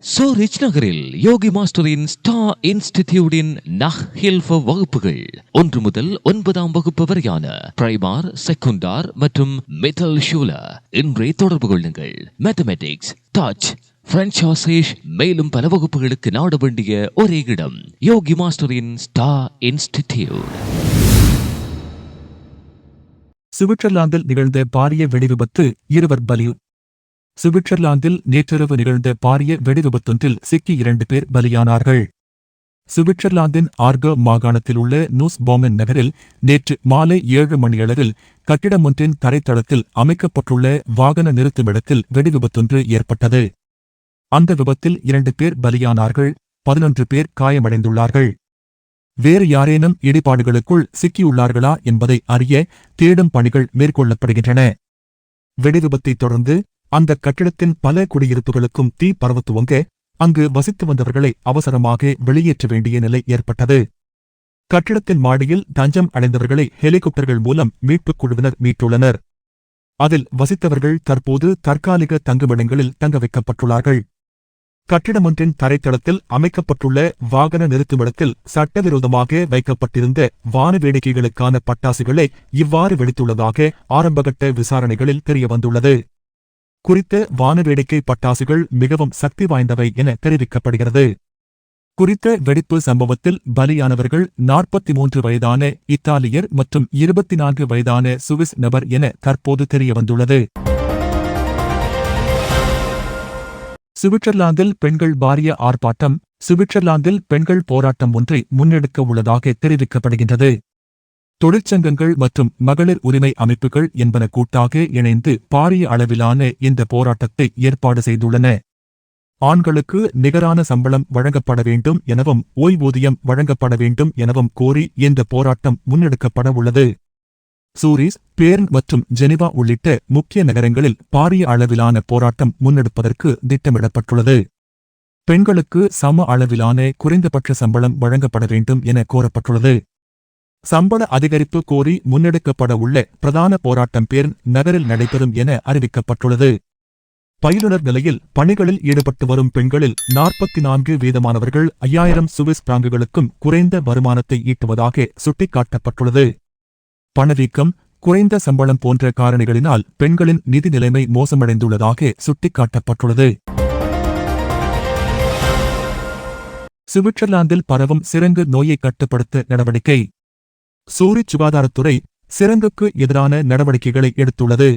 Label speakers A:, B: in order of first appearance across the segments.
A: சோரிச் நகரில் யோகி மாஸ்டரின் ஸ்டா இன்ஸ்டிடியூடின் நஹ் ஹில்ஃப வகுப்புகள். ஒன்று முதல் ஒன்பதாம் வகுப்பு வரையான பிரைமார் செகுண்டார் மற்றும் மெட்டல் ஷூல. இன்றே தொடர்பு கொள்ளுங்கள். மேத்தமெட்டிக்ஸ் டச் பிரெஞ்ச் ஆசேஷ் மேலும் பல வகுப்புகளுக்கு நாட வேண்டிய ஒரே இடம் யோகி மாஸ்டரின் ஸ்டா இன்ஸ்டிடியூட்.
B: சுவிட்சர்லாந்தில் நிகழ்ந்த பாரிய வெடிவிபத்து இருவர் பலி. சுவிட்சர்லாந்தில் நேற்றிரவு நிகழ்ந்த பாரிய வெடிவிபத்தொன்றில் சிக்கி இரண்டு பேர் பலியானார்கள். சுவிட்சர்லாந்தின் ஆர்கோ மாகாணத்தில் உள்ள நூஸ் பாமன் நகரில் நேற்று மாலை ஏழு மணியளவில் கட்டிடம் ஒன்றின் தரைத்தளத்தில் அமைக்கப்பட்டுள்ள வாகன நிறுத்துமிடத்தில் வெடிவிபத்தொன்று ஏற்பட்டது. அந்த விபத்தில் இரண்டு பேர் பலியானார்கள் பதினொன்று பேர் காயமடைந்துள்ளார்கள். வேறு யாரேனும் இடிபாடுகளுக்குள் சிக்கியுள்ளார்களா என்பதை அறிய தேடும் பணிகள் மேற்கொள்ளப்படுகின்றன. வெடிவிபத்தைத் தொடர்ந்து அந்த கட்டிடத்தின் பல குடியிருப்புகளுக்கும் தீ பரவ துவங்க அங்கு வசித்து வந்தவர்களை அவசரமாக வெளியேற்ற வேண்டிய நிலை ஏற்பட்டது. கட்டிடத்தின் மாடியில் தஞ்சம் அடைந்தவர்களை ஹெலிகாப்டர்கள் மூலம் மீட்புக் குழுவினர் மீட்டுள்ளனர். அதில் வசித்தவர்கள் தற்போது தற்காலிக தங்குமிடங்களில் தங்க வைக்கப்பட்டுள்ளார்கள். கட்டிடமொன்றின் தரைத்தளத்தில் அமைக்கப்பட்டுள்ள வாகன நிறுத்துமிடத்தில் சட்டவிரோதமாக வைக்கப்பட்டிருந்த வான வேடிக்கைகளுக்கான பட்டாசுகளை இவ்வாறு வெடித்துள்ளதாக ஆரம்பகட்ட விசாரணைகளில் தெரியவந்துள்ளது. குறித்த வானவேடிக்கை பட்டாசுகள் மிகவும் சக்தி வாய்ந்தவை என தெரிவிக்கப்படுகிறது. குறித்த வெடிப்பு சம்பவத்தில் பலியானவர்கள் நாற்பத்தி மூன்று வயதான இத்தாலியர் மற்றும் இருபத்தி நான்கு வயதான சுவிஸ் நபர் என தற்போது தெரியவந்துள்ளது. சுவிட்சர்லாந்தில் பெண்கள் பாரிய ஆர்ப்பாட்டம் சுவிட்சர்லாந்தில் பெண்கள் போராட்டம் ஒன்றை முன்னெடுக்க உள்ளதாக தெரிவிக்கப்படுகின்றது. தொழிற்சங்கங்கள் மற்றும் மகளிர் உரிமை அமைப்புகள் என்பன கூட்டாக இணைந்து பாரிய அளவிலான இந்த போராட்டத்தை ஏற்பாடு செய்துள்ளன. ஆண்களுக்கு நிகரான சம்பளம் வழங்கப்பட வேண்டும் எனவும் ஓய்வூதியம் வழங்கப்பட வேண்டும் எனவும் கோரி இந்த போராட்டம் முன்னெடுக்கப்பட உள்ளது. சூரிஸ் பேர்ன் மற்றும் ஜெனிவா உள்ளிட்ட முக்கிய நகரங்களில் பாரிய அளவிலான போராட்டம் முன்னெடுப்பதற்கு திட்டமிடப்பட்டுள்ளது. பெண்களுக்கு சம அளவிலான குறைந்தபட்ச சம்பளம் வழங்கப்பட வேண்டும் என கோரப்பட்டுள்ளது. சம்பள அதிகரிப்பு கோரி முன்னெடுக்கப்பட உள்ள பிரதான போராட்டம் பேர் நகரில் நடைபெறும் என அறிவிக்கப்பட்டுள்ளது. பயிலுனர் நிலையில் பணிகளில் ஈடுபட்டு வரும் பெண்களில் நாற்பத்தி நான்கு வீதமானவர்கள் ஐயாயிரம் சுவிஸ் பிராங்குகளுக்கும் குறைந்த வருமானத்தை ஈட்டுவதாக சுட்டிக்காட்டப்பட்டுள்ளது. பணவீக்கம் குறைந்த சம்பளம் போன்ற காரணிகளினால் பெண்களின் நிதி நிலைமை மோசமடைந்துள்ளதாக சுட்டிக்காட்டப்பட்டுள்ளது. சுவிட்சர்லாந்தில் பரவும் சிறங்கு நோயை கட்டுப்படுத்த நடவடிக்கை சூரிச் சுகாதாரத்துறை சிறங்குக்கு எதிரான நடவடிக்கைகளை எடுத்துள்ளது.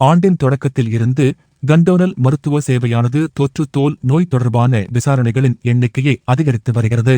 B: ஆண்டின் தொடக்கத்தில் இருந்து கண்டோனல் மருத்துவ சேவையானது தொற்றுத்தோல் நோய் தொடர்பான விசாரணைகளின் எண்ணிக்கையை அதிகரித்து வருகிறது.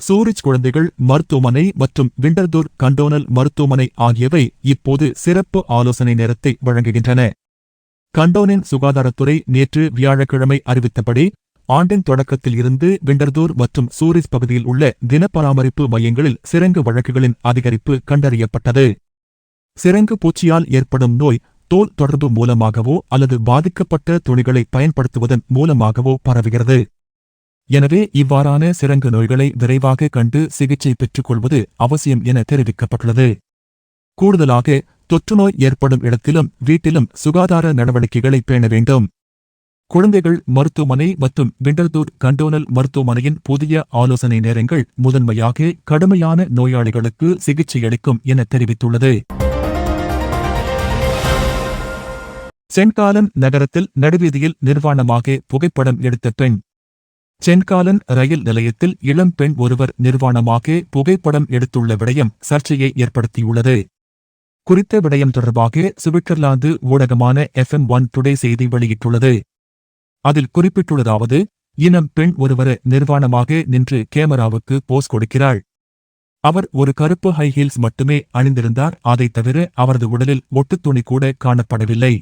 B: சூரிச் குழந்தைகள் மருத்துவமனை மற்றும் விண்டர்தூர் கண்டோனல் மருத்துவமனை ஆகியவை இப்போது சிறப்பு ஆலோசனை நேரத்தை வழங்குகின்றன. கண்டோனின் சுகாதாரத்துறை நேற்று வியாழக்கிழமை அறிவித்தபடி ஆண்டின் தொடக்கத்தில் இருந்து விண்டர்தூர் மற்றும் சூரிஸ் பகுதியில் உள்ள தினப்பராமரிப்பு மையங்களில் சிறங்கு வழக்குகளின் அதிகரிப்பு கண்டறியப்பட்டது. சிறங்கு பூச்சியால் ஏற்படும் நோய் தோல் தொடர்பு மூலமாகவோ அல்லது பாதிக்கப்பட்ட துணிகளை பயன்படுத்துவதன் மூலமாகவோ பரவுகிறது. எனவே இவ்வாறான சிறங்கு நோய்களை விரைவாக கண்டு சிகிச்சை பெற்றுக் கொள்வது அவசியம் என தெரிவிக்கப்பட்டுள்ளது. கூடுதலாக தொற்றுநோய் ஏற்படும் இடத்திலும் வீட்டிலும் சுகாதார நடவடிக்கைகளை பேண வேண்டும். குழந்தைகள் மருத்துவமனை மற்றும் விண்டர்தூர் கண்டோனல் மருத்துவமனையின் புதிய ஆலோசனை நேரங்கள் முதன்மையாக கடுமையான நோயாளிகளுக்கு சிகிச்சையளிக்கும் என தெரிவித்துள்ளது. சென்காலன் நகரத்தில் நடுவீதியில் நிர்வாணமாக புகைப்படம் எடுத்த பெண். சென்காலன் ரயில் நிலையத்தில் இளம் பெண் ஒருவர் நிர்வாணமாக புகைப்படம் எடுத்துள்ள விடயம் சர்ச்சையை ஏற்படுத்தியுள்ளது. குறித்த விடயம் தொடர்பாக சுவிட்சர்லாந்து ஊடகமான எஃப்எம் ஒன் டுடே செய்தி வெளியிட்டுள்ளது. அதில் குறிப்பிட்டுள்ளதாவது இனம் பெண் ஒருவர் நிர்வாணமாக நின்று கேமராவுக்கு போஸ் கொடுக்கிறாள். அவர் ஒரு கருப்பு ஹை ஹீல்ஸ் மட்டுமே அணிந்திருந்தார் அதைத் தவிர அவரது உடலில் ஒட்டுத்துணி கூட காணப்படவில்லை.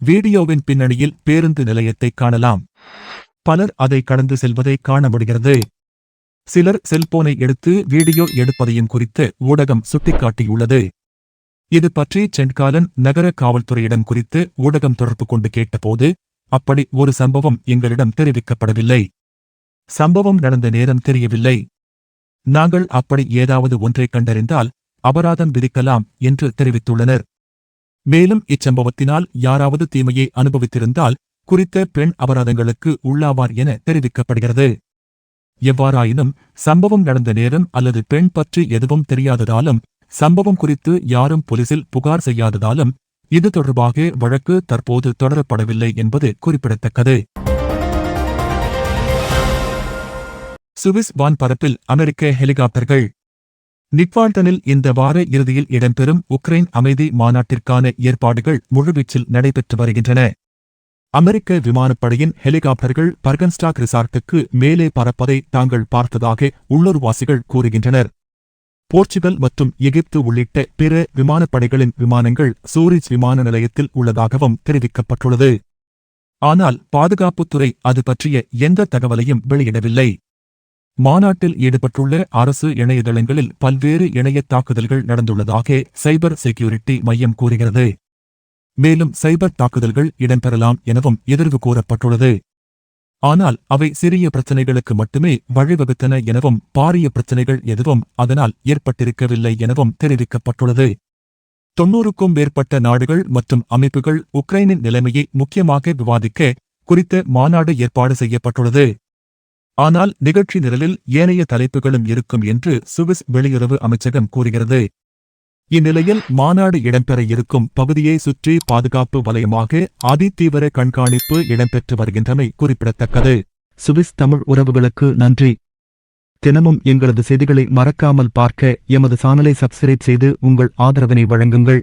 B: வீடியோவின் பின்னணியில் பேருந்து நிலையத்தை காணலாம். பலர் அதை கடந்து செல்வதை காண முடிகிறது. சிலர் செல்போனை எடுத்து வீடியோ எடுப்பதையும் குறித்து ஊடகம் சுட்டிக்காட்டியுள்ளது. இது பற்றி சென்காலன் நகர காவல்துறையிடம் குறித்து ஊடகம் தொடர்பு கொண்டு கேட்டபோது அப்படி ஒரு சம்பவம் எங்களிடம் தெரிவிக்கப்படவில்லை. சம்பவம் நடந்த நேரம் தெரியவில்லை. நாங்கள் அப்படி ஏதாவது ஒன்றை கண்டறிந்தால் அபராதம் விதிக்கலாம் என்று தெரிவித்துள்ளனர். மேலும் இச்சம்பவத்தினால் யாராவது தீமையை அனுபவித்திருந்தால் குறித்த பெண் அபராதங்களுக்கு உள்ளாவார் என தெரிவிக்கப்படுகிறது. எவ்வாறாயினும் சம்பவம் நடந்த நேரம் அல்லது பெண் பற்றி எதுவும் தெரியாததாலும் சம்பவம் குறித்து யாரும் போலீசில் புகார் செய்யாததாலும் இது தொடர்பாக வழக்கு தற்போது தொடரப்படவில்லை என்பது குறிப்பிடத்தக்கது. சுவிஸ் வான்பரப்பில் அமெரிக்க ஹெலிகாப்டர்கள். நிக்வால்டனில் இந்த வார இறுதியில் இடம்பெறும் உக்ரைன் அமைதி மாநாட்டிற்கான ஏற்பாடுகள் முழுவீச்சில் நடைபெற்று வருகின்றன. அமெரிக்க விமானப்படையின் ஹெலிகாப்டர்கள் பர்கன்ஸ்டாக் ரிசார்ட்டுக்கு மேலே பறப்பதை தாங்கள் பார்த்ததாக உள்ளூர்வாசிகள் கூறுகின்றனர். போர்ச்சுகல் மற்றும் எகிப்து உள்ளிட்ட பிற விமானப்படைகளின் விமானங்கள் சூரிச் விமான நிலையத்தில் உள்ளதாகவும் தெரிவிக்கப்பட்டுள்ளது. ஆனால் பாதுகாப்புத்துறை அது பற்றிய எந்த தகவலையும் வெளியிடவில்லை. மாநாட்டில் ஈடுபட்டுள்ள அரசு இணையதளங்களில் பல்வேறு இணையத் தாக்குதல்கள் நடந்துள்ளதாக சைபர் செக்யூரிட்டி மையம் கூறுகிறது. மேலும் சைபர் தாக்குதல்கள் இடம்பெறலாம் எனவும் எதிர்வு கூறப்பட்டுள்ளது. ஆனால் அவை சிறிய பிரச்சினைகளுக்கு மட்டுமே வழிவகுத்தன எனவும் பாரிய பிரச்சினைகள் எதுவும் அதனால் ஏற்பட்டிருக்கவில்லை எனவும் தெரிவிக்கப்பட்டுள்ளது. தொன்னூறுக்கும் மேற்பட்ட நாடுகள் மற்றும் அமைப்புகள் உக்ரைனின் நிலைமையை முக்கியமாக விவாதிக்க குறித்த மாநாடு ஏற்பாடு செய்யப்பட்டுள்ளது. ஆனால் நிகழ்ச்சி நிரலில் ஏனைய தலைப்புகளும் இருக்கும் என்று சுவிஸ் வெளியுறவு அமைச்சகம் கூறுகிறது. இந்நிலையில் மாநாடு இடம்பெற இருக்கும் பகுதியை சுற்றி பாதுகாப்பு வலயமாக அதிதீவிர கண்காணிப்பு இடம்பெற்று வருகின்றமை குறிப்பிடத்தக்கது.
C: சுவிஸ் தமிழ் உறவுகளுக்கு நன்றி. தினமும் எங்களது செய்திகளை மறக்காமல் பார்க்க எமது சானலை சப்ஸ்கிரைப் செய்து உங்கள் ஆதரவினை வழங்குங்கள்.